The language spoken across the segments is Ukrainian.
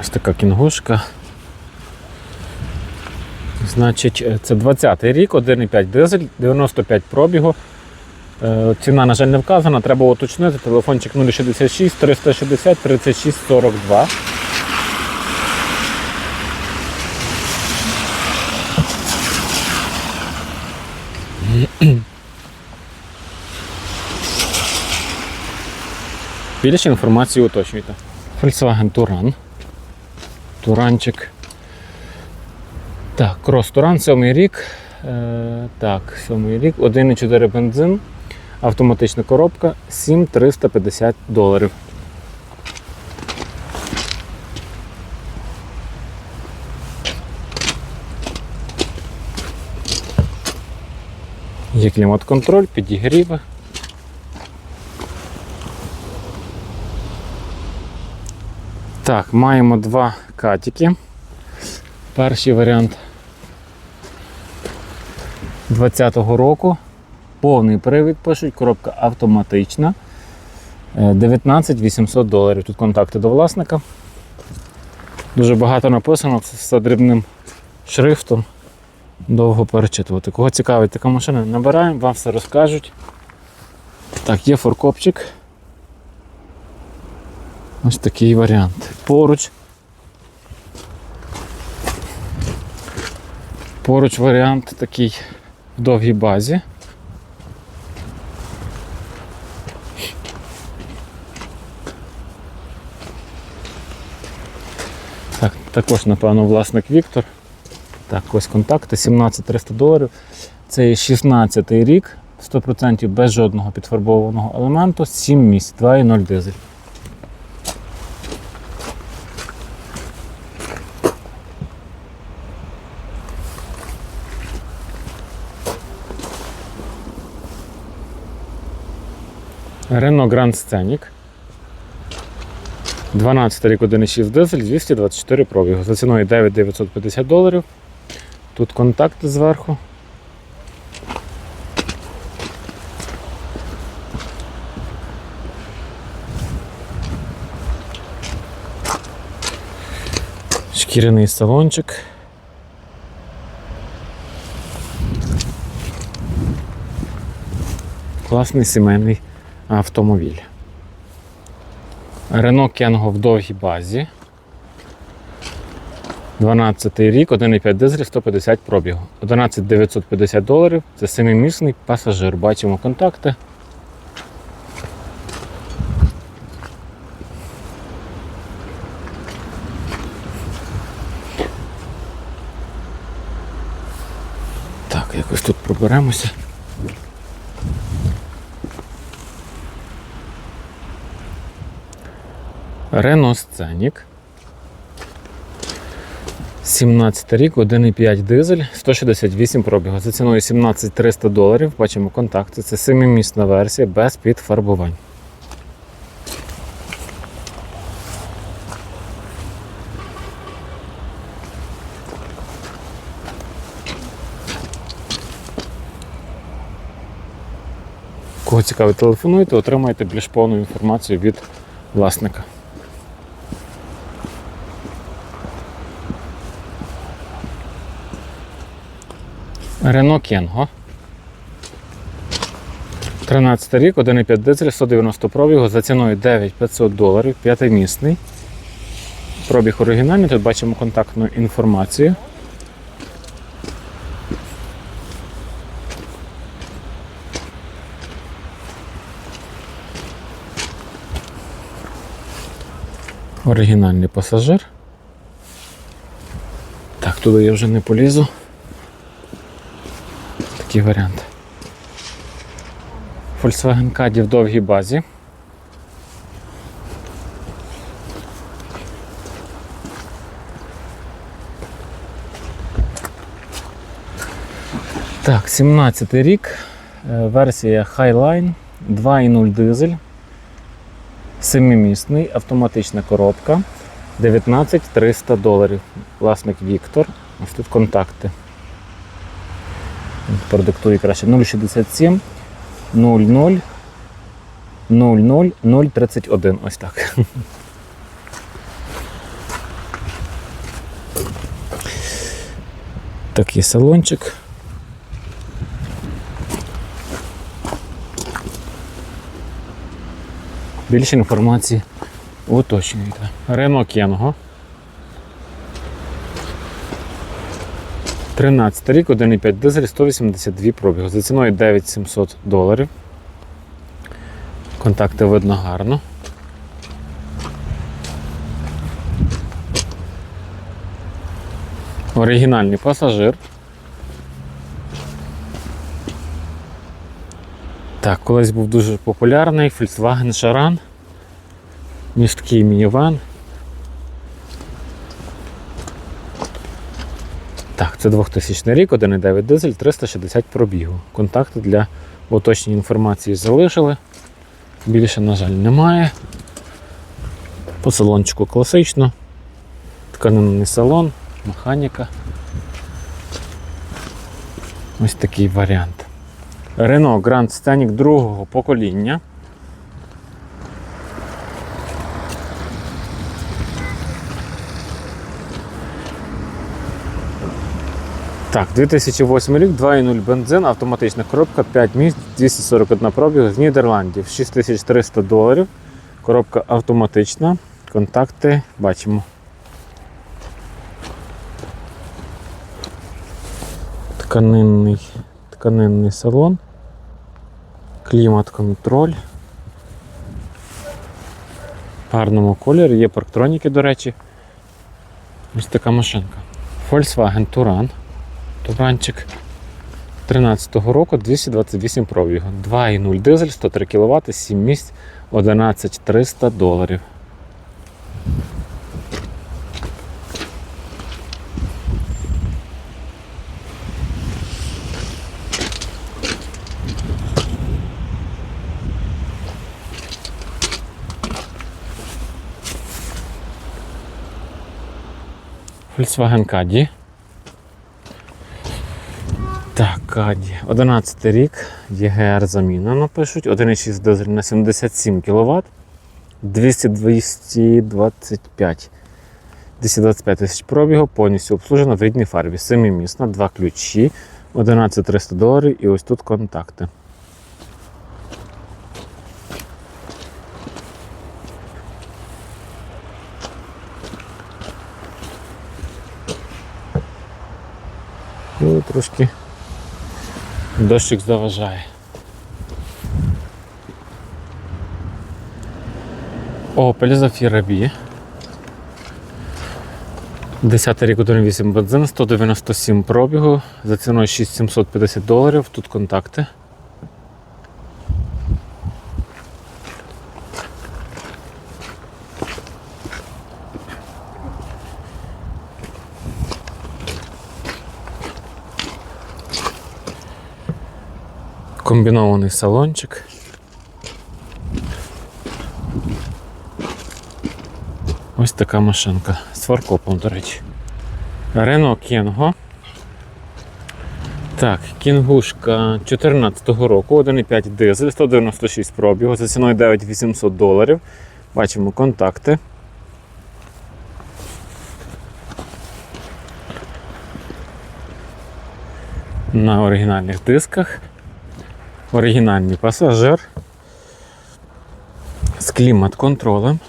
Ось така кінгушка. Значить, е, це 20-й рік, 1,5 дизель, 95 пробігу. Е, Ціна, на жаль, не вказана, треба уточнити. Телефончик 066 360 36 42. Більше інформації уточнюйте. Volkswagen Touran. Туранчик. Так, крос Туран, сьомий рік. Е, так, сьомий рік, 1,4 бензин, автоматична коробка, 7350 доларів. Є клімат-контроль, підігріви. Так, маємо два катики. Перший варіант 20-го року. Повний привід пишуть, коробка автоматична. Е, 19 800 доларів. Тут контакти до власника. Дуже багато написано, все дрібним шрифтом. Довго перечитувати. Кого цікавить така машина, набираємо, вам все розкажуть. Так, є форкопчик. Ось такий варіант. Поруч. Поруч варіант такий в довгій базі. Так, також, напевно, власник Віктор. Так, ось контакти, 17 300 доларів. Це є 16 рік, 100% без жодного підфарбованого елементу, 7 місць, 2,0 дизель. Renault Grand Scenic. 12 рік 1,6 дизель, 224 пробігу. За ціною 9950 доларів. Тут контакти зверху. Шкіряний салончик. Класний сімейний автомобіль. Рено Кенго в довгій базі. 12 рік, 1,5 дизель, 150 пробігу. 11 950 доларів. Це семимісний пасажир. Бачимо контакти. Так, якось тут проберемося. Renault Scenic. 17 рік, 1,5 дизель, 168 пробігу. За ціною 17 300 доларів. Бачимо контакти. Це семимісна версія без підфарбувань. Кого цікавить, телефонуйте, отримаєте більш повну інформацію від власника. Рено Кенго. 13 рік, 1,5 дизель, 190 пробігу за ціною 9500 доларів, п'ятимісний. Пробіг оригінальний, тут бачимо контактну інформацію. Оригінальний пасажир. Так, туди я вже не полізу. Такий варіант. Volkswagen Caddy в довгій базі. Так, 17 рік. е, Версія Highline 2.0 дизель. Семимісний, автоматична коробка. 19 300 доларів. Власник Віктор. Ось тут контакти. Продиктую краще 067 00 00 031. Ось так. Такий салончик. Більше інформації уточнюйте. Рено Кенго. 13 рік, 1,5 дизель, 182 пробігу. За ціною 9700 доларів. Контакти видно гарно. Оригінальний пасажир. Так, колись був дуже популярний Volkswagen Charan. Місткий мініван. Так, це 2000 рік, 1,9 дизель, 360 пробігу. Контакти для уточнення інформації залишили. Більше, на жаль, немає. По салончику класично. Тканинний салон, механіка. Ось такий варіант. Renault Grand Scenic другого покоління. Так, 2008 рік, 2.0 бензин, автоматична коробка, 5 місць, 241 пробіг з Нідерландів, 6300 доларів. Коробка автоматична. Контакти бачимо. Тканинний, тканинний салон. Клімат-контроль. В гарному кольорі, є парктроніки, до речі. Ось така машинка. Volkswagen Touran. Туранчик 13-го року 228 пробігу. 2,0 дизель, 103 кВт, 7 місць, 11 300 доларів. Volkswagen Caddy. Так, Каді. 11 рік, ЄГР заміна напишуть. 1,6 дизель на 77 кВт. 225 225 тисяч пробігу, повністю обслужена в рідній фарбі. Семимісна, два ключі, 11 300 доларів і ось тут контакти. Ну, трошки дощик заважає. Opel Zafira B. 10 рік 1.8 бензин, 197 пробігу, за ціною 6750 доларів. Тут контакти. Комбінований салончик. Ось така машинка з фаркопом, до речі. Рено Кенго. Так, кінгушка 14-го року, 1,5 дизель, 196 пробігу, за ціною 9800 доларів. Бачимо контакти. На оригінальних дисках. Оригінальний пасажир з клімат-контролем.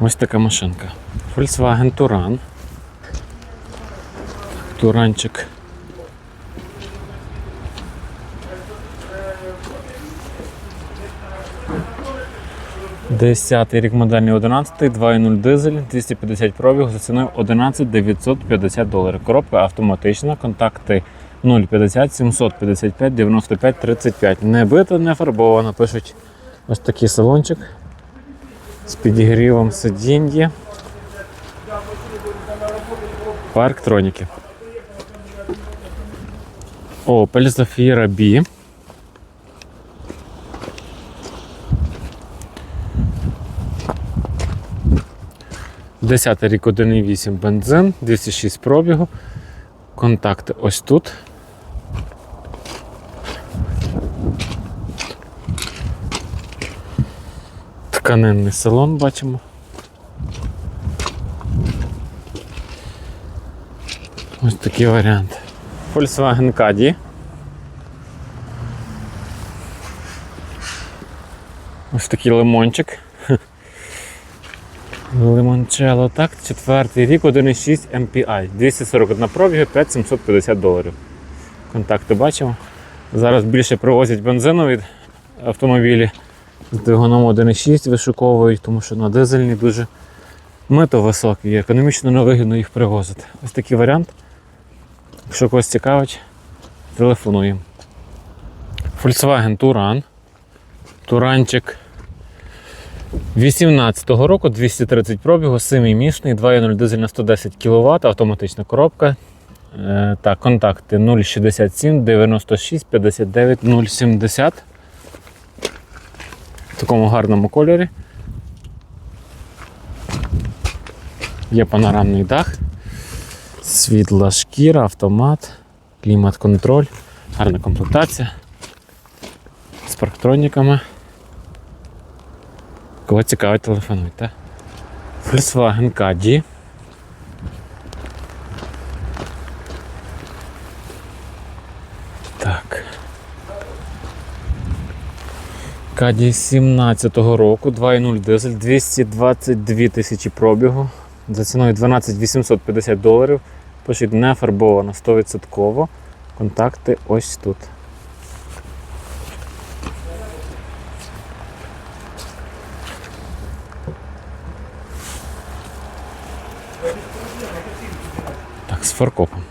Ось така машинка. Volkswagen Touran. Туранчик. Десятий рік модельний 11, 2.0 дизель, 250 пробіг за ціною 11 950 доларів. Коробка автоматична, контакти 050 755 95 35. Не бита, не фарбована. Пишуть ось такий салончик з підігрівом сидіння. Парктроніки. Opel Zafira B. Десятий рік 1,8 бензин, 206 пробігу. Контакти ось тут. Тканинний салон бачимо. Ось такий варіант. Volkswagen Caddy. Ось такий лимончик. Лимончело, так, четвертий рік, 1,6 MPI, 241 пробіга, 5750 доларів. Контакти бачимо. Зараз більше привозять бензинові автомобілі з двигуном 1,6 вишуковують, тому що на дизельні дуже мито високі і економічно невигідно їх привозити. Ось такий варіант. Якщо когось цікавить, телефонуємо. Volkswagen Touran. Туранчик 18-го року 230 пробігу, 7-місний, 2.0 дизель на 110 кВт, автоматична коробка. Е, так, контакти 067 96 59 070. В такому гарному кольорі. Є панорамний дах, світла шкіра, автомат, клімат-контроль, гарна комплектація з парктроніками. Кого цікавить, телефонуйте. Volkswagen Caddy. Так. Caddy 17-го року, 2.0 дизель, 222 тисячі пробігу. За ціною 12 850 доларів. Пишіть не фарбовано 100%. Контакти ось тут. Фаркопом.